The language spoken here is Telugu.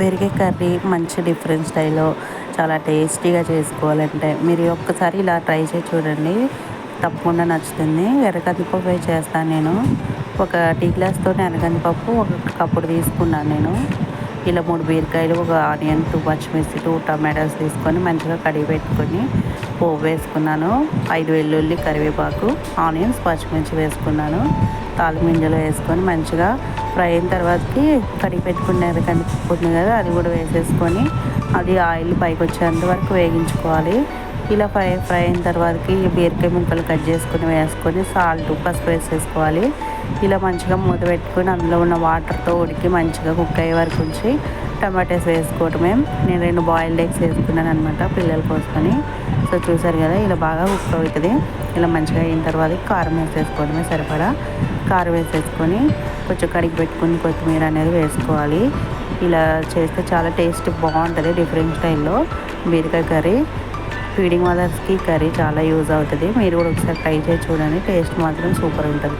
బీరకాయ కర్రీ మంచి డిఫరెంట్ స్టైల్లో చాలా టేస్టీగా చేసుకోవాలంటే మీరు ఒక్కసారి ఇలా ట్రై చేసి చూడండి. తప్పకుండా నచ్చుతుంది. ఎర్రకందిపప్పు చేస్తాను నేను. ఒక టీ గ్లాస్తో ఎర్రకందిపప్పు ఒక కప్పుడు తీసుకున్నాను నేను. ఇలా మూడు బీరకాయలు ఒక ఆనియన్ టూ పచ్చిమిర్చి టూ టమాటాస్ తీసుకొని మంచిగా కడిగి పెట్టుకొని పోపు వేసుకున్నాను. ఐదు వెల్లుల్లి కరివేపాకు ఆనియన్స్ పచ్చిమిర్చి వేసుకున్నాను. తాలిమింజలు వేసుకొని మంచిగా ఫ్రై అయిన తర్వాతకి కడిగి పెట్టుకున్న ఎర్రకందిపప్పు కదా అది కూడా వేసేసుకొని అది ఆయిల్ పైకి వచ్చేంత వరకు వేగించుకోవాలి. ఇలా ఫ్రై ఫ్రై అయిన తర్వాతకి బీరకాయ ముక్కలు కట్ చేసుకొని వేసుకొని సాల్ట్ పసుపు వేసేసుకోవాలి. ఇలా మంచిగా మూత పెట్టుకొని అందులో ఉన్న వాటర్తో ఉడికి మంచిగా కుక్ అయ్యే వరకు ఉంచి టమాటాస్ వేసుకోవటమే. నేను రెండు బాయిల్డ్ ఎగ్స్ వేసుకున్నాను అనమాట పిల్లల కోసుకొని సో చూసారు కదా ఇలా బాగా కుక్ అవుతుంది. ఇలా మంచిగా అయిన తర్వాత కారం వేసేసుకోవడమే సరిపడా. కారం వేసేసుకొని కొంచెం కడిగి పెట్టుకుని కొత్తిమీర అనేది వేసుకోవాలి. ఇలా చేస్తే చాలా టేస్ట్ బాగుంటుంది డిఫరెంట్ స్టైల్లో. బీరకాయ కర్రీ ఫీడింగ్ మదర్స్కి కర్రీ చాలా యూజ్ అవుతుంది. మీరు కూడా ఒకసారి ట్రై చేసి చూడండి. టేస్ట్ మాత్రం సూపర్ ఉంటుంది.